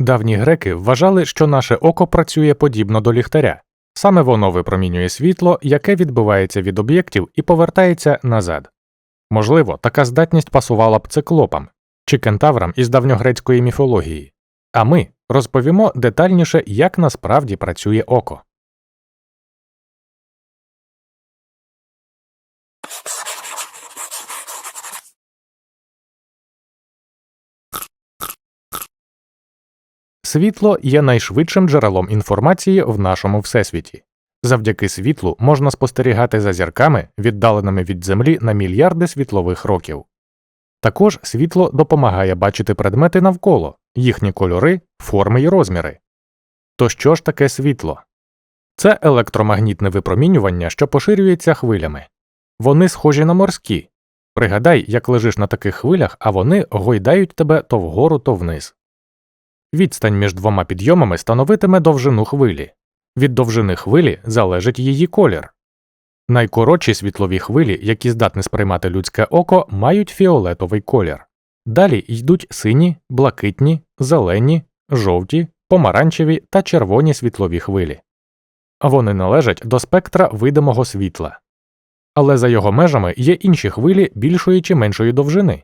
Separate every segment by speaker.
Speaker 1: Давні греки вважали, що наше око працює подібно до ліхтаря. Саме воно випромінює світло, яке відбивається від об'єктів і повертається назад. Можливо, така здатність пасувала б циклопам чи кентаврам із давньогрецької міфології. А ми розповімо детальніше, як насправді працює око. Світло є найшвидшим джерелом інформації в нашому всесвіті. Завдяки світлу можна спостерігати за зірками, віддаленими від Землі на мільярди світлових років. Також світло допомагає бачити предмети навколо, їхні кольори, форми й розміри. То що ж таке світло? Це електромагнітне випромінювання, що поширюється хвилями. Вони схожі на морські. Пригадай, як лежиш на таких хвилях, а вони гойдають тебе то вгору, то вниз. Відстань між двома підйомами становитиме довжину хвилі. Від довжини хвилі залежить її колір. Найкоротші світлові хвилі, які здатне сприймати людське око, мають фіолетовий колір. Далі йдуть сині, блакитні, зелені, жовті, помаранчеві та червоні світлові хвилі. Вони належать до спектра видимого світла. Але за його межами є інші хвилі більшої чи меншої довжини.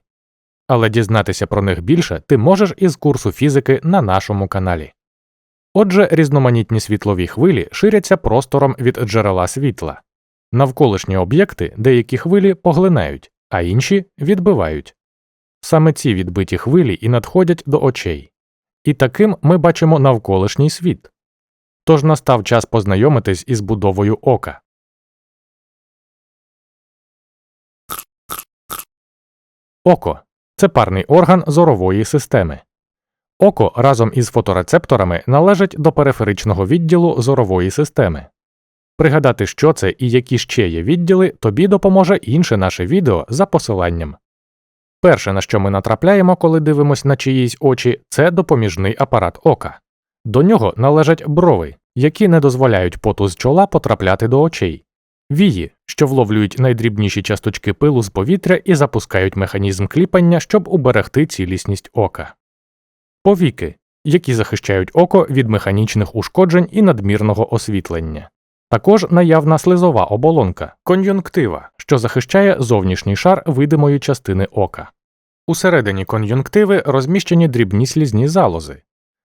Speaker 1: Але дізнатися про них більше ти можеш із курсу фізики на нашому каналі. Отже, різноманітні світлові хвилі ширяться простором від джерела світла. Навколишні об'єкти деякі хвилі поглинають, а інші відбивають. Саме ці відбиті хвилі і надходять до очей. І таким ми бачимо навколишній світ. Тож настав час познайомитись із будовою ока. Око це парний орган зорової системи. Око разом із фоторецепторами належить до периферичного відділу зорової системи. Пригадати, що це і які ще є відділи, тобі допоможе інше наше відео за посиланням. Перше, на що ми натрапляємо, коли дивимось на чиїсь очі, це допоміжний апарат ока. До нього належать брови, які не дозволяють поту з чола потрапляти до очей, вії, що вловлюють найдрібніші часточки пилу з повітря і запускають механізм кліпання, щоб уберегти цілісність ока, повіки, які захищають око від механічних ушкоджень і надмірного освітлення. Також наявна слизова оболонка, кон'юнктива, що захищає зовнішній шар видимої частини ока. Усередині кон'юнктиви розміщені дрібні слізні залози.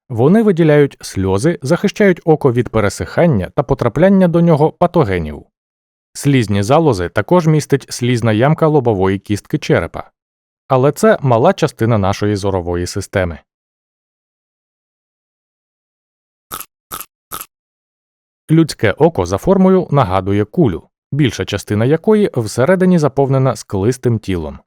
Speaker 1: Вони виділяють сльози, захищають око від пересихання та потрапляння до нього патогенів. Слізні залози також містить слізна ямка лобової кістки черепа. Але це мала частина нашої зорової системи. Людське око за формою нагадує кулю, більша частина якої всередині заповнена склистим тілом.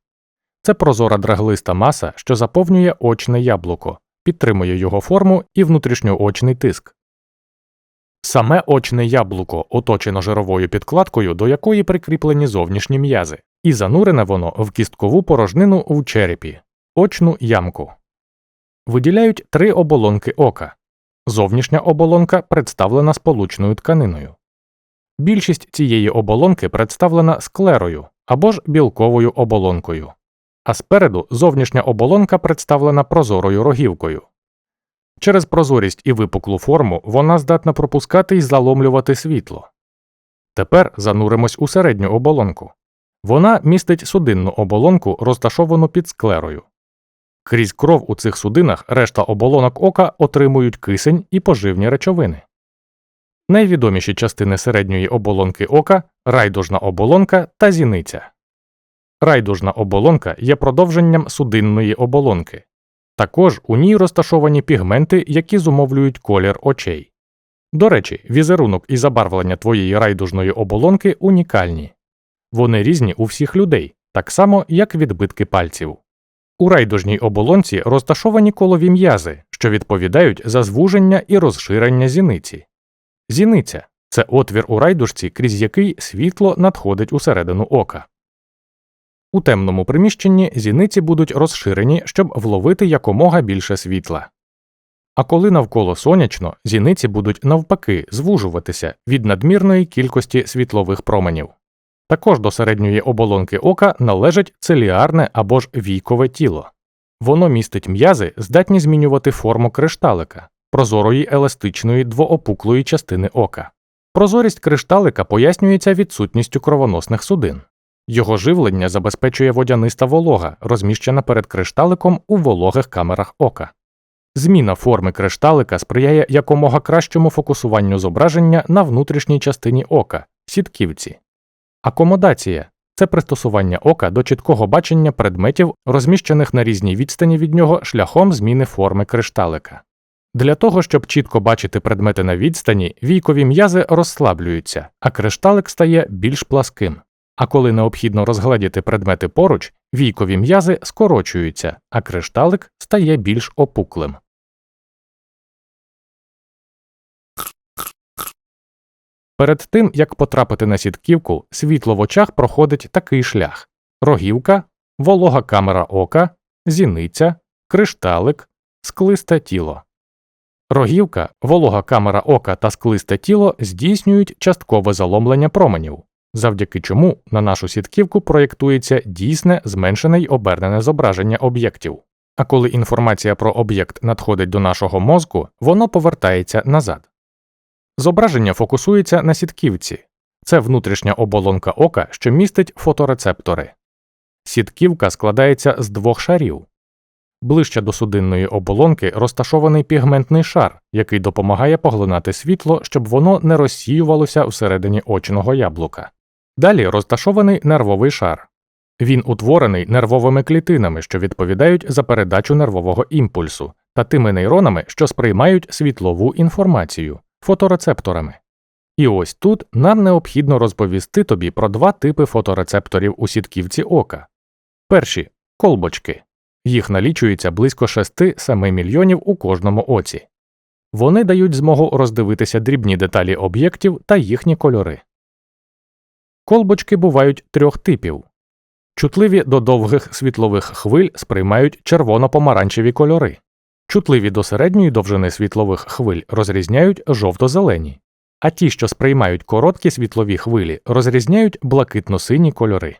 Speaker 1: Це прозора драглиста маса, що заповнює очне яблуко, підтримує його форму і внутрішньоочний тиск. Саме очне яблуко оточено жировою підкладкою, до якої прикріплені зовнішні м'язи, і занурене воно в кісткову порожнину в черепі, очну ямку. Виділяють три оболонки ока. Зовнішня оболонка представлена сполучною тканиною. Більшість цієї оболонки представлена склерою або ж білковою оболонкою, а спереду зовнішня оболонка представлена прозорою рогівкою. Через прозорість і випуклу форму вона здатна пропускати і заломлювати світло. Тепер зануримось у середню оболонку. Вона містить судинну оболонку, розташовану під склерою. Крізь кров у цих судинах решта оболонок ока отримують кисень і поживні речовини. Найвідоміші частини середньої оболонки ока райдужна оболонка та зіниця. Райдужна оболонка є продовженням судинної оболонки. Також у ній розташовані пігменти, які зумовлюють колір очей. До речі, візерунок і забарвлення твоєї райдужної оболонки унікальні. Вони різні у всіх людей, так само як відбитки пальців. У райдужній оболонці розташовані колові м'язи, що відповідають за звуження і розширення зіниці. Зіниця це отвір у райдужці, крізь який світло надходить усередину ока. У темному приміщенні зіниці будуть розширені, щоб вловити якомога більше світла. А коли навколо сонячно, зіниці будуть навпаки звужуватися від надмірної кількості світлових променів. Також до середньої оболонки ока належить целіарне або ж війкове тіло. Воно містить м'язи, здатні змінювати форму кришталика, прозорої еластичної двоопуклої частини ока. Прозорість кришталика пояснюється відсутністю кровоносних судин. Його живлення забезпечує водяниста волога, розміщена перед кришталиком у вологих камерах ока. Зміна форми кришталика сприяє якомога кращому фокусуванню зображення на внутрішній частині ока сітківці. Акомодація це пристосування ока до чіткого бачення предметів, розміщених на різній відстані від нього шляхом зміни форми кришталика. Для того, щоб чітко бачити предмети на відстані, війкові м'язи розслаблюються, а кришталик стає більш пласким. А коли необхідно розгледіти предмети поруч, війкові м'язи скорочуються, а кришталик стає більш опуклим. Перед тим, як потрапити на сітківку, світло в очах проходить такий шлях: рогівка, волога камера ока, зіниця, кришталик, склисте тіло. Рогівка, волога камера ока та склисте тіло здійснюють часткове заломлення променів, завдяки чому на нашу сітківку проєктується дійсне зменшене й обернене зображення об'єктів. А коли інформація про об'єкт надходить до нашого мозку, воно повертається назад. Зображення фокусується на сітківці це внутрішня оболонка ока, що містить фоторецептори. Сітківка складається з двох шарів. Ближче до судинної оболонки розташований пігментний шар, який допомагає поглинати світло, щоб воно не розсіювалося всередині очного яблука. Далі розташований нервовий шар. Він утворений нервовими клітинами, що відповідають за передачу нервового імпульсу, та тими нейронами, що сприймають світлову інформацію фоторецепторами. І ось тут нам необхідно розповісти тобі про два типи фоторецепторів у сітківці ока. Перші колбочки. Їх налічується близько 6-7 мільйонів у кожному оці. Вони дають змогу роздивитися дрібні деталі об'єктів та їхні кольори. Колбочки бувають трьох типів. Чутливі до довгих світлових хвиль сприймають червоно-помаранчеві кольори. Чутливі до середньої довжини світлових хвиль розрізняють жовто-зелені, а ті, що сприймають короткі світлові хвилі, розрізняють блакитно-сині кольори.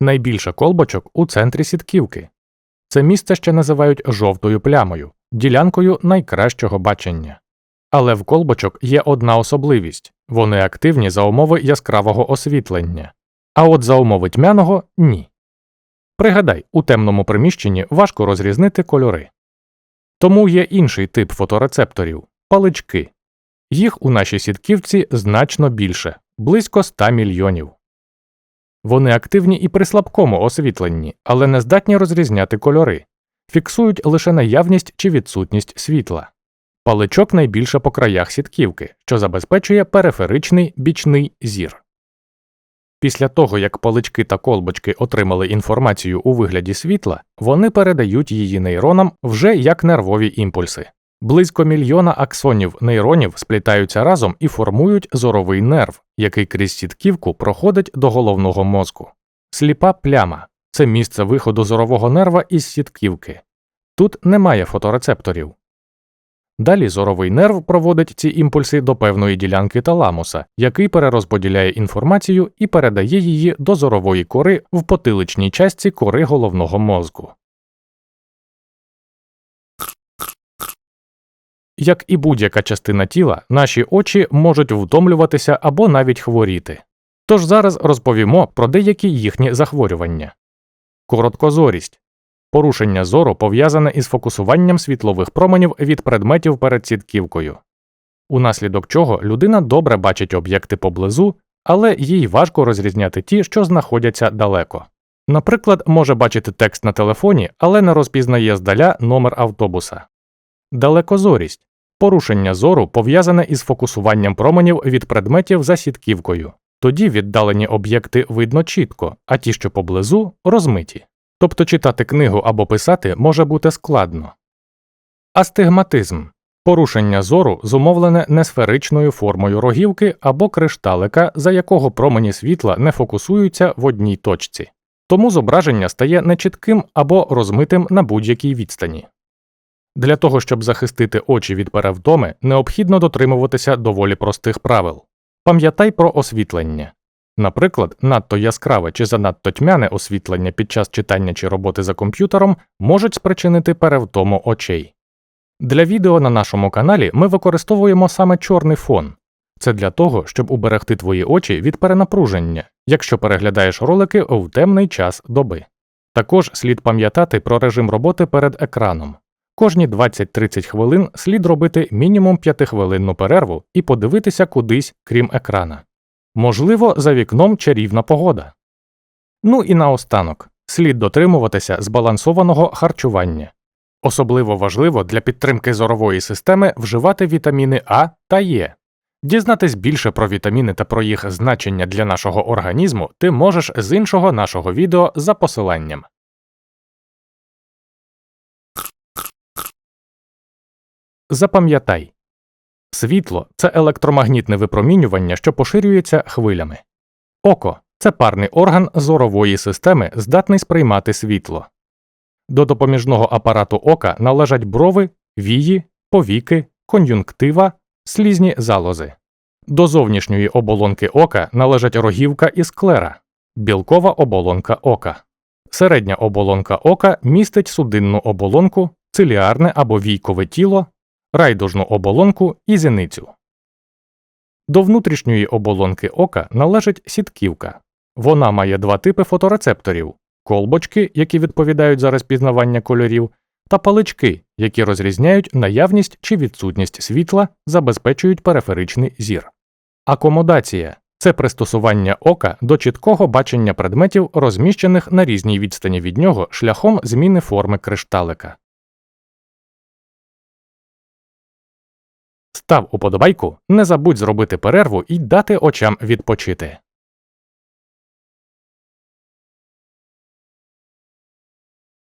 Speaker 1: Найбільше колбочок у центрі сітківки. Це місце ще називають жовтою плямою, ділянкою найкращого бачення. Але в колбочок є одна особливість вони активні за умови яскравого освітлення, а от за умови тьмяного ні. Пригадай, у темному приміщенні важко розрізнити кольори. Тому є інший тип фоторецепторів палички. Їх у нашій сітківці значно більше близько 100 мільйонів. Вони активні і при слабкому освітленні, але не здатні розрізняти кольори, фіксують лише наявність чи відсутність світла. Паличок найбільше по краях сітківки, що забезпечує периферичний бічний зір. Після того, як палички та колбочки отримали інформацію у вигляді світла, вони передають її нейронам вже як нервові імпульси. Близько мільйона аксонів нейронів сплітаються разом і формують зоровий нерв, який крізь сітківку проходить до головного мозку. Сліпа пляма це місце виходу зорового нерва із сітківки. Тут немає фоторецепторів. Далі зоровий нерв проводить ці імпульси до певної ділянки таламуса, який перерозподіляє інформацію і передає її до зорової кори в потиличній частці кори головного мозку. Як і будь-яка частина тіла, наші очі можуть втомлюватися або навіть хворіти. Тож зараз розповімо про деякі їхні захворювання. Короткозорість порушення зору пов'язане із фокусуванням світлових променів від предметів перед сітківкою, унаслідок чого людина добре бачить об'єкти поблизу, але їй важко розрізняти ті, що знаходяться далеко. Наприклад, може бачити текст на телефоні, але не розпізнає здаля номер автобуса. Далекозорість порушення зору пов'язане із фокусуванням променів від предметів за сітківкою. Тоді віддалені об'єкти видно чітко, а ті, що поблизу, розмиті. Тобто читати книгу або писати може бути складно. Астигматизм порушення зору зумовлене несферичною формою рогівки або кришталика, за якого промені світла не фокусуються в одній точці, тому зображення стає нечітким або розмитим на будь-якій відстані. Для того, щоб захистити очі від перевтоми, необхідно дотримуватися доволі простих правил. Пам'ятай про освітлення. Наприклад, надто яскраве чи занадто тьмяне освітлення під час читання чи роботи за комп'ютером можуть спричинити перевтому очей. Для відео на нашому каналі ми використовуємо саме чорний фон. Це для того, щоб уберегти твої очі від перенапруження, якщо переглядаєш ролики в темний час доби. Також слід пам'ятати про режим роботи перед екраном. Кожні 20-30 хвилин слід робити мінімум 5-хвилинну перерву і подивитися кудись, крім екрана. Можливо, за вікном чарівна погода. Ну і наостанок слід дотримуватися збалансованого харчування. Особливо важливо для підтримки зорової системи вживати вітаміни А та Е. Дізнатись більше про вітаміни та про їх значення для нашого організму ти можеш з іншого нашого відео за посиланням. Запам'ятай світло це електромагнітне випромінювання, що поширюється хвилями. Око це парний орган зорової системи, здатний сприймати світло. До допоміжного апарату ока належать брови, вії, повіки, кон'юнктива, слізні залози. До зовнішньої оболонки ока належать рогівка і склера, білкова оболонка ока. Середня оболонка ока містить судинну оболонку, циліарне або війкове тіло, райдужну оболонку і зіницю. До внутрішньої оболонки ока належить сітківка. Вона має два типи фоторецепторів колбочки, які відповідають за розпізнавання кольорів, та палички, які розрізняють наявність чи відсутність світла, забезпечують периферичний зір. Акомодація це пристосування ока до чіткого бачення предметів, розміщених на різній відстані від нього шляхом зміни форми кришталика. Став уподобайку, не забудь зробити перерву і дати очам відпочити.